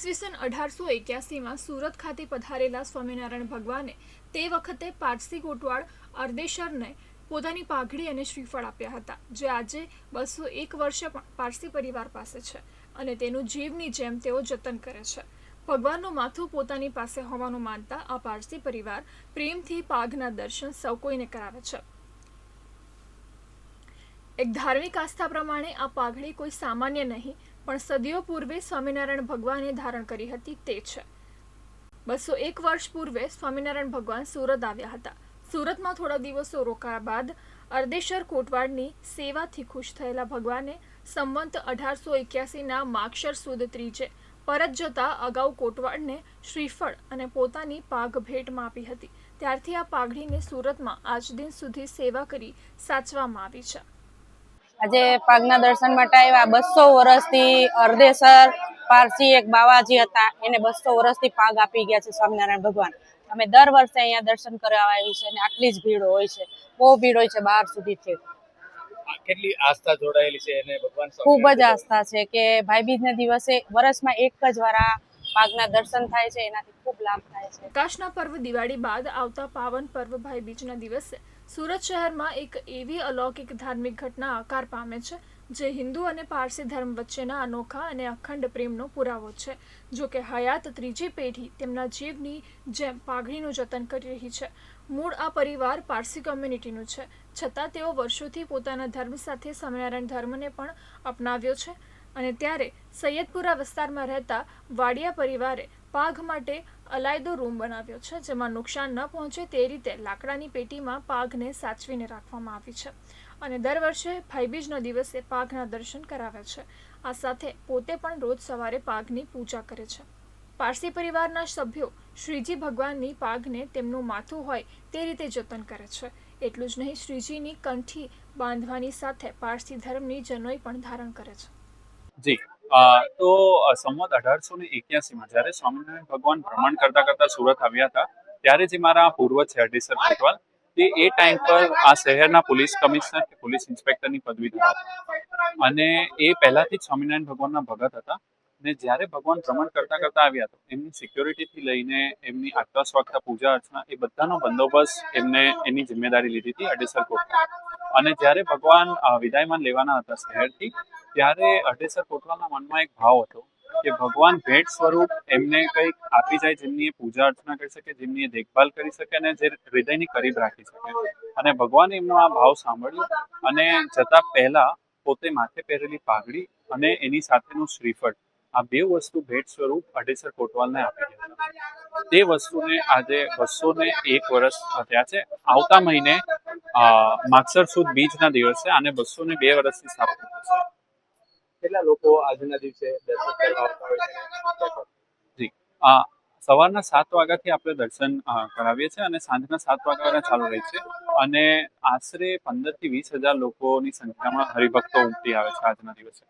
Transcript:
ઈસવીસન અઢારસો એક્યાસીમાં સુરત ખાતે પધારેલા સ્વામિનારાયણ ભગવાને તે વખતે પારસી કોટવાડ અર્દેશરને પોતાની પાઘડી અને શ્રીફળ આપ્યા હતા, જે આજે બસો એક વર્ષે પારસી પરિવાર પાસે છે અને તેનું જીવની જેમ તેઓ જતન કરે છે. ભગવાનનું માથું પોતાની પાસે હોવાનું માનતા આ પારસી પરિવાર પ્રેમથી પાઘના દર્શન સૌ કોઈને કરાવે છે. એક ધાર્મિક આસ્થા પ્રમાણે આ પાઘડી કોઈ સામાન્ય નહીં પણ સદીઓ પૂર્વે સ્વામિનારાયણ ભગવાને ધારણ કરી હતી તે છે. બસો એક વર્ષ પૂર્વે સ્વામિનારાયણ ભગવાન સુરત આવ્યા હતા. સુરતમાં થોડા દિવસો રોકાયા બાદ અર્દેશર કોટવાડની સેવાથી ખુશ થયેલા ભગવાને સંવંત અઢારસો એક્યાસીના માક્ષર સુદ ત્રીજે પરત જતા અગાઉ કોટવાડને શ્રીફળ અને પોતાની પાઘ ભેટમાં આપી હતી. ત્યારથી આ પાઘડીને સુરતમાં આજ દિન સુધી સેવા કરી સાચવામાં આવી છે. આજે પાગના દર્શન માટે આવ્યા. બસો વર્ષથી અર્ધેસર પારસી એક બાવાજી હતા. એને બસો વર્ષથી પાગ આપી ગયા છે સ્વામિનારાયણ ભગવાન. અમે દર વર્ષે અહીંયા દર્શન કરવા આવી છે અને આટલી જ ભીડ હોય છે. બહુ ભીડ હોય છે બહાર સુધીથી કેટલી આસ્થા જોડાયેલી છે એને ભગવાન ખૂબ જ આસ્થા છે કે ભાઈબીજના દિવસે વર્ષમાં એક જ વાર આ પાગના દર્શન થાય છે, એનાથી ખૂબ લાભ થાય છે. પ્રકાશના પર્વ દિવાળી બાદ આવતા પાવન પર્વ ભાઈ બીજના દિવસે સુરત શહેરમાં એક એવી અલૌકિક ધાર્મિક ઘટના આકાર પામે છે, જે હિન્દુ અને પારસી ધર્મ વચ્ચેના અનોખા અને અખંડ પ્રેમનો પુરાવો છે. જો કે હયાત ત્રીજી પેઢી તેમના જીવની જેમ પાઘડીનું જતન કરી રહી છે. મૂળ આ પરિવાર પારસી કોમ્યુનિટીનું છે. છતાં તેઓ વર્ષોથી પોતાના ધર્મ સાથે સ્વામિનારાયણ ધર્મને પણ અપનાવ્યો છે. અને ત્યારે સૈયદપુરા વિસ્તારમાં રહેતા વાડિયા પરિવારે પાઘ માટે અલાયદો રૂમ બનાવ્યો છે, જેમાં નુકસાન ન પહોંચે તે રીતે લાકડાની પેટીમાં પાઘને સાચવીને રાખવામાં આવી છે. અને દર વર્ષે ભાઈબીજનો દિવસે પાઘના દર્શન કરાવે છે. આ સાથે પોતે પણ રોજ સવારે પાઘની પૂજા કરે છે. પારસી પરિવારના સભ્યો શ્રીજી ભગવાનની પાઘને તેમનું માથું હોય તે રીતે જતન કરે છે. એટલું જ નહીં, શ્રીજીની કંઠી બાંધવાની સાથે પારસી ધર્મની જનોઈ પણ ધારણ કરે છે. જી. તો સંવત અઢારસો ને એક્યાસીમાં જ્યારે સ્વામિનારાયણ ભગવાન ભ્રમણ કરતા કરતા સુરત આવ્યા હતા, ત્યારે જે મારા પૂર્વ છે અઢીસર કોટવાલ તે એ ટાઈમ પર આ શહેરના પોલીસ કમિશનર કે પોલીસ ઇન્સ્પેક્ટરની પદવી ધરાવતા અને એ પહેલાથી જ સ્વામિનારાયણ ભગવાનના ભગત હતા. ને જ્યારે ભગવાન ભ્રમણ કરતા કરતા આવ્યા તો, એમની સિક્યોરિટીથી લઈને એમની આટલા સ્વાગતા પૂજા અર્ચના એ બધાનો બંદોબસ્ત એમને એની જિમ્મેદારી લીધી હતી અઢેસર કોટવાલ અને જ્યારે ભગવાન વિદાયમાન લેવાના હતા શહેરથી, ત્યારે અઢેસર કોટવાલના મનમાં એક ભાવ હતો કે ભગવાન ભેટ સ્વરૂપ એમને કંઈક આપી જાય જેમની પૂજા અર્ચના કરી શકે, જેમની દેખભાલ કરી શકે અને જે હૃદયની કરીબ રાખી શકે. અને ભગવાને એમનો આ ભાવ સાંભળ્યો અને જતા પહેલા પોતે માથે પહેરેલી પાઘડી અને એની સાથેનું શ્રીફળ, આ બે વસ્તુ ભેટ સ્વરૂપ અઢેસર કોટવાલને આપી દીધા તે વસ્તુને આજે બસો ને એક વર્ષ થયા છે. આવતા મહિને માગસર સુદ બીજના દિવસે આને બસો ને બે વર્ષથી સ્થાપના થશે કેટલા લોકો આજના દિવસે દર્શન કરવા આવતા હોય છે? જી. આ સવારના સાત વાગ્યાથી આપણે દર્શન કરાવીએ છીએ અને સાંજના સાત વાગ્યા ચાલુ રહે છે. અને આશરે પંદરથી વીસ હજાર લોકોની સંખ્યામાં હરિભક્તો ઉમટી આવે છે આજના દિવસે.